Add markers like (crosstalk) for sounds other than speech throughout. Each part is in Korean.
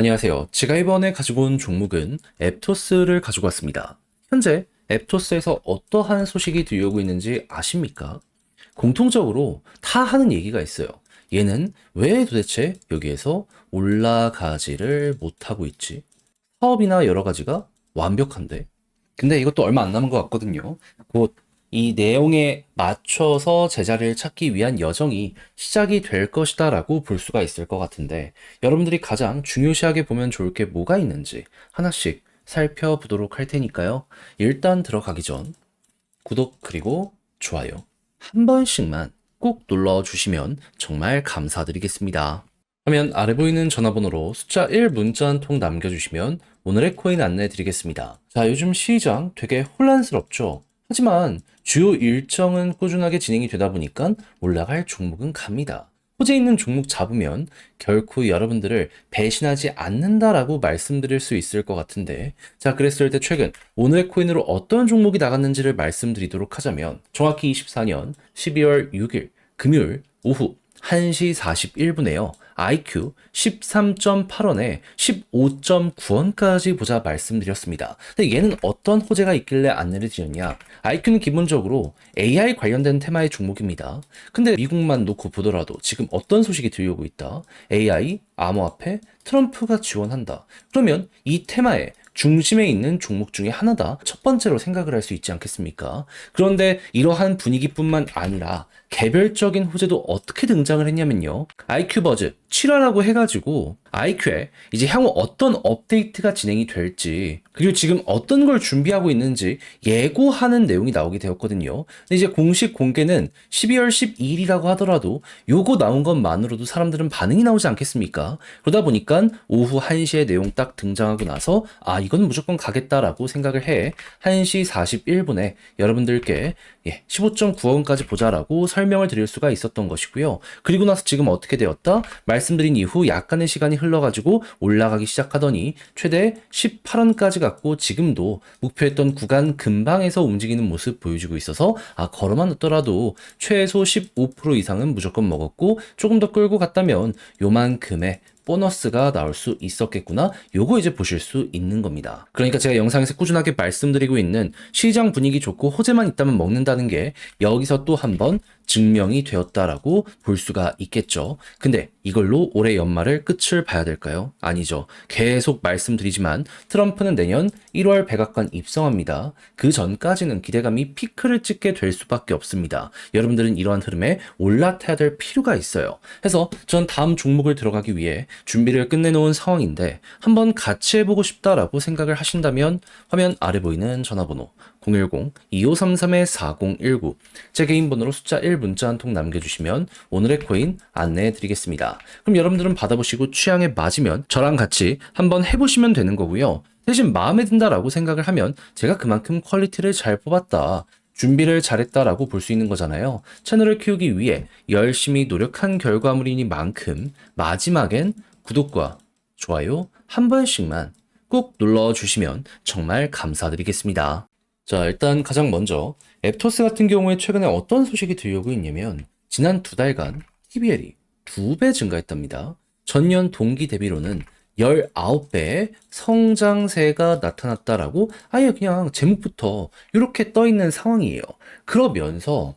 안녕하세요. 제가 이번에 가지고 온 종목은 앱토스를 가지고 왔습니다. 현재 앱토스에서 어떠한 소식이 들려오고 있는지 아십니까? 공통적으로 다 하는 얘기가 있어요. 얘는 왜 도대체 여기에서 올라가지를 못하고 있지? 사업이나 여러 가지가 완벽한데. 근데 이것도 얼마 안 남은 것 같거든요. 곧 이 내용에 맞춰서 제자리를 찾기 위한 여정이 시작이 될 것이다 라고 볼 수가 있을 것 같은데 여러분들이 가장 중요시하게 보면 좋을 게 뭐가 있는지 하나씩 살펴보도록 할 테니까요. 일단 들어가기 전 구독 그리고 좋아요 한 번씩만 꼭 눌러 주시면 정말 감사드리겠습니다. 화면 아래 보이는 전화번호로 숫자 1 문자 한 통 남겨주시면 오늘의 코인 안내해 드리겠습니다. 자, 요즘 시장 되게 혼란스럽죠? 하지만 주요 일정은 꾸준하게 진행이 되다 보니까 올라갈 종목은 갑니다. 호재 있는 종목 잡으면 결코 여러분들을 배신하지 않는다라고 말씀드릴 수 있을 것 같은데 자 그랬을 때 최근 오늘의 코인으로 어떤 종목이 나갔는지를 말씀드리도록 하자면 정확히 24년 12월 6일 금요일 오후 1시 41분에요. IQ 13.8원에 15.9원까지 보자 말씀드렸습니다. 근데 얘는 어떤 호재가 있길래 안내를 드렸냐? IQ는 기본적으로 AI 관련된 테마의 종목입니다. 근데 미국만 놓고 보더라도 지금 어떤 소식이 들려오고 있다? AI, 암호화폐, 트럼프가 지원한다. 그러면 이 테마에 중심에 있는 종목 중에 하나다. 첫 번째로 생각을 할 수 있지 않겠습니까? 그런데 이러한 분위기뿐만 아니라 개별적인 호재도 어떻게 등장을 했냐면요. IQ 버즈 7화라고 해가지고 IQ에 이제 향후 어떤 업데이트가 진행이 될지 그리고 지금 어떤 걸 준비하고 있는지 예고하는 내용이 나오게 되었거든요. 근데 이제 공식 공개는 12월 12일이라고 하더라도 요거 나온 것만으로도 사람들은 반응이 나오지 않겠습니까? 그러다 보니까 오후 1시에 내용 딱 등장하고 나서 아 이건 무조건 가겠다라고 생각을 해 1시 41분에 여러분들께 예, 15.9원까지 보자라고 설 명을 드릴 수가 있었던 것이고요. 그리고 나서 지금 어떻게 되었다? 말씀드린 이후 약간의 시간이 흘러가지고 올라가기 시작하더니 최대 18원까지 갔고 지금도 목표했던 구간 근방에서 움직이는 모습 보여주고 있어서 아 걸어만 넣더라도 최소 15% 이상은 무조건 먹었고 조금 더 끌고 갔다면 요만큼의 보너스가 나올 수 있었겠구나. 요거 이제 보실 수 있는 겁니다. 그러니까 제가 영상에서 꾸준하게 말씀드리고 있는 시장 분위기 좋고 호재만 있다면 먹는다는 게 여기서 또 한번 증명이 되었다라고 볼 수가 있겠죠. 근데 이걸로 올해 연말을 끝을 봐야 될까요? 아니죠. 계속 말씀드리지만 트럼프는 내년 1월 백악관 입성합니다. 그 전까지는 기대감이 피크를 찍게 될 수밖에 없습니다. 여러분들은 이러한 흐름에 올라타야 될 필요가 있어요. 해서 전 다음 종목을 들어가기 위해 준비를 끝내놓은 상황인데 한번 같이 해보고 싶다라고 생각을 하신다면 화면 아래 보이는 전화번호 010-2533-4019 제 개인 번호로 숫자 1 문자 한 통 남겨주시면 오늘의 코인 안내해 드리겠습니다. 그럼 여러분들은 받아보시고 취향에 맞으면 저랑 같이 한번 해보시면 되는 거고요. 대신 마음에 든다라고 생각을 하면 제가 그만큼 퀄리티를 잘 뽑았다. 준비를 잘했다라고 볼 수 있는 거잖아요. 채널을 키우기 위해 열심히 노력한 결과물이니만큼 마지막엔 구독과 좋아요 한 번씩만 꼭 눌러주시면 정말 감사드리겠습니다. 자, 일단 가장 먼저 앱토스 같은 경우에 최근에 어떤 소식이 들려오고 있냐면 지난 두 달간 TBL이 두 배 증가했답니다. 전년 동기 대비로는 19배의 성장세가 나타났다라고 아예 그냥 제목부터 이렇게 떠 있는 상황이에요. 그러면서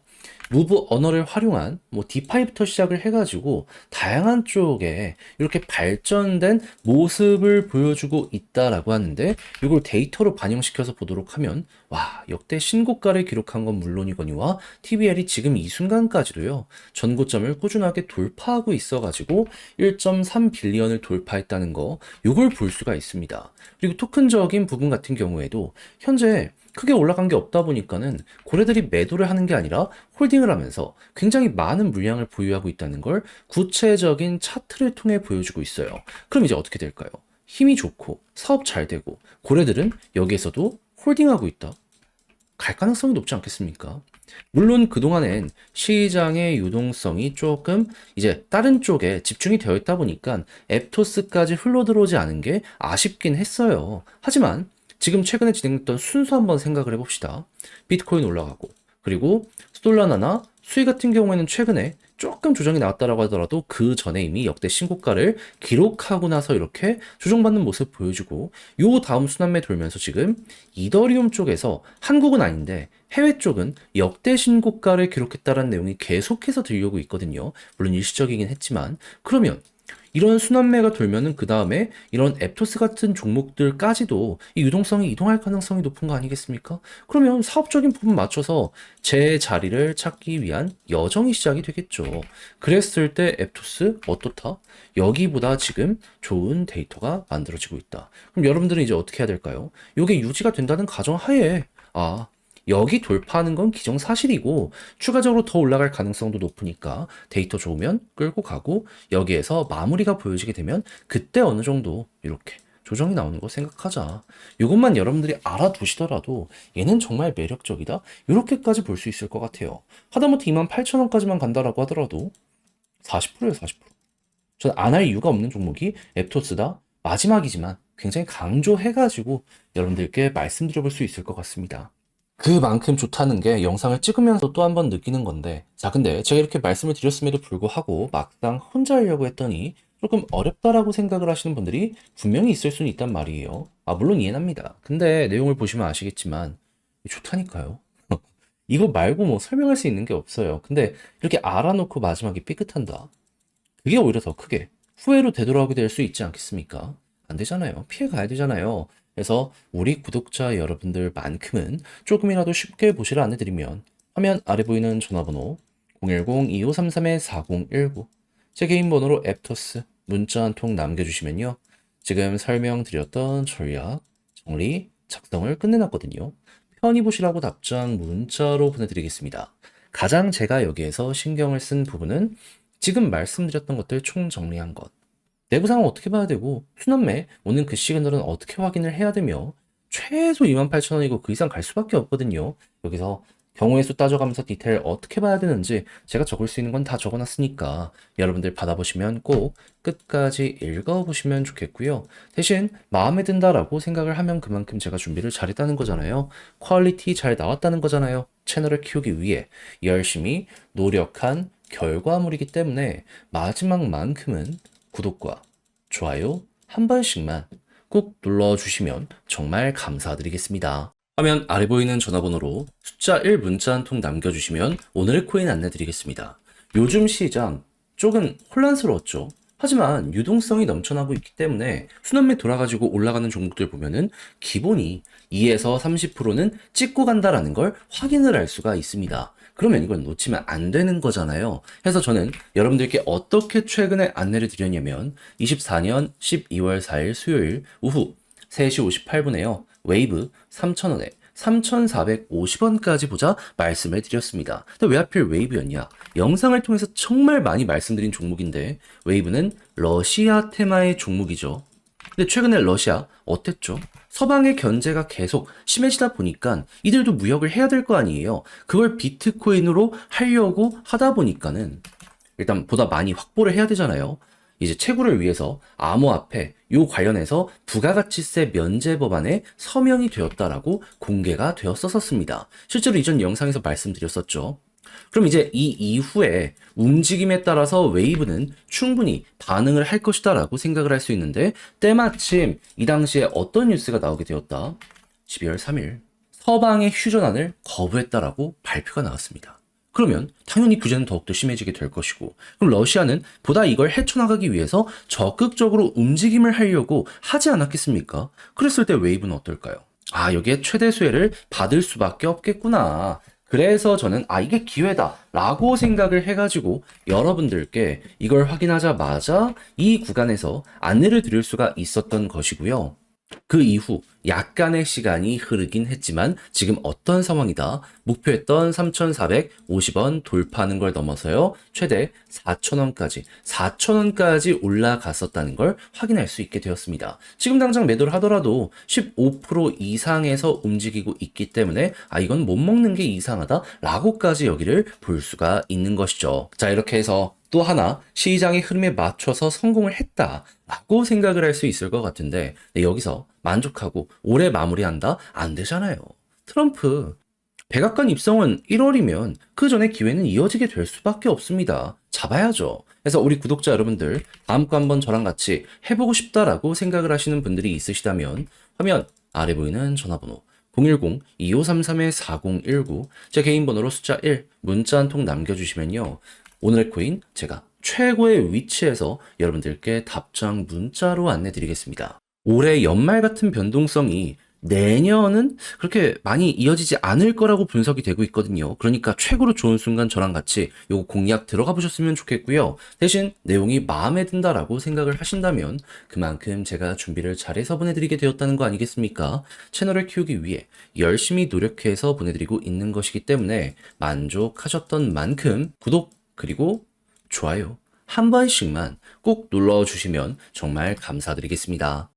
무브 언어를 활용한 뭐 디파이부터 시작을 해가지고 다양한 쪽에 이렇게 발전된 모습을 보여주고 있다라고 하는데 이걸 데이터로 반영시켜서 보도록 하면 와 역대 신고가를 기록한 건 물론이거니와 TBL이 지금 이 순간까지도요 전고점을 꾸준하게 돌파하고 있어가지고 1.3 빌리언을 돌파했다는 거 이걸 볼 수가 있습니다. 그리고 토큰적인 부분 같은 경우에도 현재 크게 올라간 게 없다 보니까는 고래들이 매도를 하는 게 아니라 홀딩을 하면서 굉장히 많은 물량을 보유하고 있다는 걸 구체적인 차트를 통해 보여주고 있어요. 그럼 이제 어떻게 될까요? 힘이 좋고 사업 잘 되고 고래들은 여기에서도 홀딩하고 있다. 갈 가능성이 높지 않겠습니까? 물론 그동안엔 시장의 유동성이 조금 이제 다른 쪽에 집중이 되어 있다 보니까 앱토스까지 흘러 들어오지 않은 게 아쉽긴 했어요. 하지만 지금 최근에 진행됐던 순서 한번 생각을 해봅시다. 비트코인 올라가고, 그리고 솔라나나 수익 같은 경우에는 최근에 조금 조정이 나왔다라고 하더라도 그 전에 이미 역대 신고가를 기록하고 나서 이렇게 조정받는 모습 보여주고 요 다음 순환매 돌면서 지금 이더리움 쪽에서 한국은 아닌데 해외 쪽은 역대 신고가를 기록했다라는 내용이 계속해서 들려오고 있거든요. 물론 일시적이긴 했지만 그러면 이런 순환매가 돌면은 그 다음에 이런 앱토스 같은 종목들까지도 이 유동성이 이동할 가능성이 높은 거 아니겠습니까? 그러면 사업적인 부분 맞춰서 제 자리를 찾기 위한 여정이 시작이 되겠죠. 그랬을 때 앱토스 어떻다? 여기보다 지금 좋은 데이터가 만들어지고 있다. 그럼 여러분들은 이제 어떻게 해야 될까요? 이게 유지가 된다는 가정하에 아 여기 돌파하는 건 기정사실이고 추가적으로 더 올라갈 가능성도 높으니까 데이터 좋으면 끌고 가고 여기에서 마무리가 보여지게 되면 그때 어느 정도 이렇게 조정이 나오는 거 생각하자. 이것만 여러분들이 알아두시더라도 얘는 정말 매력적이다. 이렇게까지 볼 수 있을 것 같아요. 하다못해 28,000원까지만 간다라고 하더라도 40%예요, 40%. 전 안 할 이유가 없는 종목이 앱토스다. 마지막이지만 굉장히 강조해가지고 여러분들께 말씀드려볼 수 있을 것 같습니다. 그만큼 좋다는 게 영상을 찍으면서 또 한 번 느끼는 건데, 자, 근데 제가 이렇게 말씀을 드렸음에도 불구하고 막상 혼자 하려고 했더니 조금 어렵다라고 생각을 하시는 분들이 분명히 있을 수는 있단 말이에요. 아, 물론 이해합니다. 근데 내용을 보시면 아시겠지만, 좋다니까요. (laughs) 이거 말고 뭐 설명할 수 있는 게 없어요. 근데 이렇게 알아놓고 마지막에 삐끗한다. 그게 오히려 더 크게 후회로 되돌아오게 될 수 있지 않겠습니까? 안 되잖아요. 피해 가야 되잖아요. 그래서 우리 구독자 여러분들만큼은 조금이라도 쉽게 보시라 안내드리면 화면 아래 보이는 전화번호 010-2533-4019 제 개인 번호로 앱터스 문자 한 통 남겨주시면요. 지금 설명드렸던 전략, 정리, 작성을 끝내놨거든요. 편히 보시라고 답장 문자로 보내드리겠습니다. 가장 제가 여기에서 신경을 쓴 부분은 지금 말씀드렸던 것들 총 정리한 것. 내부 상황 어떻게 봐야 되고 순환매 오는 그 시그널은 어떻게 확인을 해야 되며 최소 28,000원이고 그 이상 갈 수밖에 없거든요. 여기서 경우의 수 따져가면서 디테일 어떻게 봐야 되는지 제가 적을 수 있는 건 다 적어놨으니까 여러분들 받아보시면 꼭 끝까지 읽어보시면 좋겠고요. 대신 마음에 든다라고 생각을 하면 그만큼 제가 준비를 잘했다는 거잖아요. 퀄리티 잘 나왔다는 거잖아요. 채널을 키우기 위해 열심히 노력한 결과물이기 때문에 마지막만큼은 구독과 좋아요 한 번씩만 꼭 눌러주시면 정말 감사드리겠습니다. 화면 아래 보이는 전화번호로 숫자 1 문자 한 통 남겨주시면 오늘의 코인 안내드리겠습니다. 요즘 시장 조금 혼란스러웠죠. 하지만 유동성이 넘쳐나고 있기 때문에 순환매 돌아가지고 올라가는 종목들 보면은 기본이 2에서 30%는 찍고 간다라는 걸 확인을 할 수가 있습니다. 그러면 이건 놓치면 안 되는 거잖아요. 그래서 저는 여러분들께 어떻게 최근에 안내를 드렸냐면 24년 12월 4일 수요일 오후 3시 58분에요. 웨이브 3,000원에 3,450원까지 보자 말씀을 드렸습니다. 근데 왜 하필 웨이브였냐? 영상을 통해서 정말 많이 말씀드린 종목인데 웨이브는 러시아 테마의 종목이죠. 근데 최근에 러시아 어땠죠? 서방의 견제가 계속 심해지다 보니까 이들도 무역을 해야 될 거 아니에요. 그걸 비트코인으로 하려고 하다 보니까는 일단 보다 많이 확보를 해야 되잖아요. 이제 채굴을 위해서 암호화폐 요 관련해서 부가가치세 면제 법안에 서명이 되었다라고 공개가 되었었습니다. 실제로 이전 영상에서 말씀드렸었죠. 그럼 이제 이 이후에 움직임에 따라서 웨이브는 충분히 반응을 할 것이다라고 생각을 할 수 있는데 때마침 이 당시에 어떤 뉴스가 나오게 되었다. 12월 3일 서방의 휴전안을 거부했다라고 발표가 나왔습니다. 그러면 당연히 규제는 더욱더 심해지게 될 것이고 그럼 러시아는 보다 이걸 헤쳐나가기 위해서 적극적으로 움직임을 하려고 하지 않았겠습니까? 그랬을 때 웨이브는 어떨까요? 아 여기에 최대 수혜를 받을 수밖에 없겠구나. 그래서 저는 아 이게 기회다 라고 생각을 해가지고 여러분들께 이걸 확인하자마자 이 구간에서 안내를 드릴 수가 있었던 것이고요. 그 이후 약간의 시간이 흐르긴 했지만 지금 어떤 상황이다. 목표했던 3,450원 돌파하는 걸 넘어서요. 최대 4,000원까지, 4,000원까지 올라갔었다는 걸 확인할 수 있게 되었습니다. 지금 당장 매도를 하더라도 15% 이상에서 움직이고 있기 때문에 아, 이건 못 먹는 게 이상하다 라고까지 여기를 볼 수가 있는 것이죠. 자, 이렇게 해서 또 하나 시장의 흐름에 맞춰서 성공을 했다라고 생각을 할 수 있을 것 같은데 네, 여기서 만족하고 올해 마무리한다 안 되잖아요. 트럼프 백악관 입성은 1월이면 그 전에 기회는 이어지게 될 수밖에 없습니다. 잡아야죠. 그래서 우리 구독자 여러분들 다음 거 한번 저랑 같이 해보고 싶다라고 생각을 하시는 분들이 있으시다면 화면 아래 보이는 전화번호 010-2533-4019 제 개인 번호로 숫자 1 문자 한 통 남겨주시면요. 오늘의 코인 제가 최고의 위치에서 여러분들께 답장 문자로 안내 드리겠습니다. 올해 연말 같은 변동성이 내년은 그렇게 많이 이어지지 않을 거라고 분석이 되고 있거든요. 그러니까 최고로 좋은 순간 저랑 같이 요거 공략 들어가 보셨으면 좋겠고요. 대신 내용이 마음에 든다라고 생각을 하신다면 그만큼 제가 준비를 잘해서 보내드리게 되었다는 거 아니겠습니까? 채널을 키우기 위해 열심히 노력해서 보내드리고 있는 것이기 때문에 만족하셨던 만큼 구독 그리고 좋아요 한 번씩만 꼭 눌러주시면 정말 감사드리겠습니다.